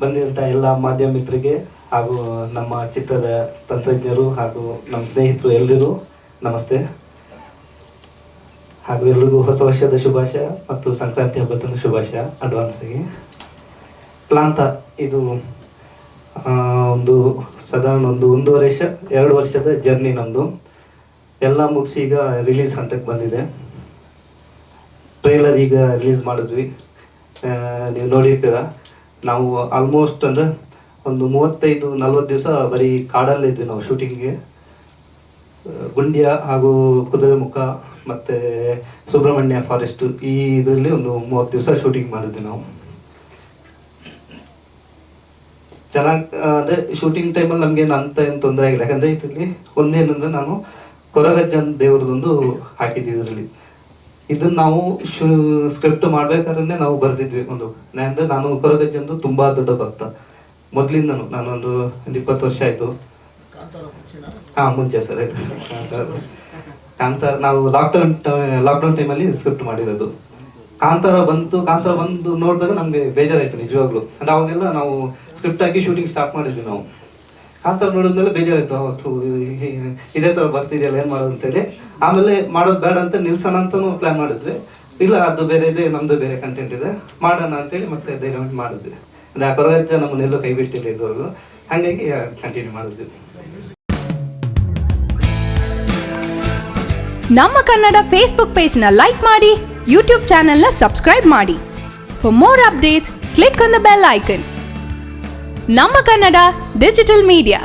ಬಂದಿರಂಥ ಎಲ್ಲ ಮಾಧ್ಯಮ ಮಿತ್ರರಿಗೆ ಹಾಗೂ ನಮ್ಮ ಚಿತ್ರದ ತಂತ್ರಜ್ಞರು ಹಾಗೂ ನಮ್ಮ ಸ್ನೇಹಿತರು ಎಲ್ಲರಿಗೂ ನಮಸ್ತೆ. ಹಾಗೂ ಎಲ್ರಿಗೂ ಹೊಸ ವರ್ಷದ ಶುಭಾಶಯ ಮತ್ತು ಸಂಕ್ರಾಂತಿ ಹಬ್ಬದ ಶುಭಾಶಯ ಅಡ್ವಾನ್ಸ್ ಆಗಿ. ಪ್ಲಾಂತ ಇದು ಒಂದು ಸಾಧಾರಣ ಒಂದು ಒಂದೂವರೆ ವರ್ಷ, ಎರಡು ವರ್ಷದ ಜರ್ನಿ ನಮ್ಮದು ಎಲ್ಲ ಮುಗಿಸಿ ಈಗ ರಿಲೀಸ್ ಹಂತಕ್ಕೆ ಬಂದಿದೆ. ಟ್ರೈಲರ್ ಈಗ ರಿಲೀಸ್ ಮಾಡಿದ್ವಿ. ನೀವು ನೋಡಿರ್ತೀರ. ನಾವು ಆಲ್ಮೋಸ್ಟ್ ಅಂದರೆ ಒಂದು ಮೂವತ್ತೈದು, ನಲ್ವತ್ತು ದಿವಸ ಬರೀ ಕಾಡಲ್ಲೇ ಇದ್ವಿ ನಾವು ಶೂಟಿಂಗ್ಗೆ ಗುಂಡ್ಯ ಹಾಗೂ ಕುದುರೆಮುಖ ಮತ್ತು ಸುಬ್ರಹ್ಮಣ್ಯ ಫಾರೆಸ್ಟ್ ಈ ಇದರಲ್ಲಿ ಒಂದು ಮೂವತ್ತು ದಿವಸ ಶೂಟಿಂಗ್ ಮಾಡಿದ್ವಿ ನಾವು. ಚೆನ್ನಾಗಿ, ಅಂದರೆ ಶೂಟಿಂಗ್ ಟೈಮಲ್ಲಿ ನಮಗೆ ಅಂತ ಏನು ತೊಂದರೆ ಆಗಿಲ್ಲ. ಯಾಕಂದರೆ ಇದರಲ್ಲಿ ಒಂದೇನಂದ್ರೆ ನಾನು ಕೊರಗಜ್ಜನ್ ದೇವರದೊಂದು ಹಾಕಿದ್ದೆ ಇದರಲ್ಲಿ. ಇದನ್ನ ನಾವು ಸ್ಕ್ರಿಪ್ಟ್ ಮಾಡ್ಬೇಕಾದ್ರೆ ನಾವು ಬರೆದಿದ್ವಿ ಒಂದು. ಅಂದರೆ ನಾನು ಕೊರಗಜ್ಜಂದು ತುಂಬಾ ದೊಡ್ಡ ಭಕ್ತ. ಮೊದಲಿಂದನು. ನಾನೊಂದು ಒಂದು ಇಪ್ಪತ್ತು ವರ್ಷ ಆಯ್ತು. ಹಾ ಮುಂಚೆ ಸರ್. ಆಯ್ತು ಕಾಂತಾರ ನಾವು ಲಾಕ್ಡೌನ್ ಲಾಕ್ಡೌನ್ ಟೈಮಲ್ಲಿ ಸ್ಕ್ರಿಪ್ಟ್ ಮಾಡಿರೋದು. ಕಾಂತಾರ ಬಂತು ಕಾಂತಾರ ಬಂದು ನೋಡಿದಾಗ ನಮಗೆ ಬೇಜಾರಾಯ್ತು ನಿಜವಾಗ್ಲೂ. ಅಂದ್ರೆ ಅವಾಗೆಲ್ಲ ನಾವು ಸ್ಕ್ರಿಪ್ಟ್ ಹಾಕಿ ಶೂಟಿಂಗ್ ಸ್ಟಾರ್ಟ್ ಮಾಡಿದ್ವಿ ನಾವು. ಕಾಂತಾರ ನೋಡಿದ್ಮೇಲೆ ಬೇಜಾರಾಯ್ತು ಅವತ್ತು ಇದೇ ಥರ ಬರ್ತಿದೆಯಲ್ಲ ಏನು ಮಾಡೋದು? ಅಂತೇಳಿ. ಆಮೇಲೆ ಮಾಡೋದು ಬೇಡ ಅಂತ ನಿಲ್ಸೋಣ ಅಂತಲೂ ಪ್ಲಾನ್ ಮಾಡಿದ್ವಿ. ಇಲ್ಲ, ಅದು ಬೇರೆ ಇದೆ ನಮ್ಮದು ಬೇರೆ ಕಂಟೆಂಟ್ ಇದೆ. ಮಾಡೋಣ ಅಂತೇಳಿ ಮತ್ತೆ ಧೈರ್ಯ ಮಾಡಿ ಮಾಡಿದ್ವಿ. ಅಂದರೆ ಆ ಕೊರಗಜ್ಜ ನಮ್ಮನ್ನೆಲ್ಲೂ ಕೈ ಬಿಟ್ಟಿಲ್ಲ ಇದುವರೆಗೂ. ಹಾಗಾಗಿ ಕಂಟಿನ್ಯೂ ಮಾಡಿದ್ವಿ. ನಮ್ಮ ಕನ್ನಡ ಫೇಸ್ಬುಕ್ ಪೇಜ್ನ ಲೈಕ್ ಮಾಡಿ ಯೂಟ್ಯೂಬ್ ಚಾನೆಲ್ನ ಸಬ್ಸ್ಕ್ರೈಬ್ ಮಾಡಿ. For more updates click on the bell icon ನಮ್ಮ ಕನ್ನಡ ಡಿಜಿಟಲ್ ಮೀಡಿಯಾ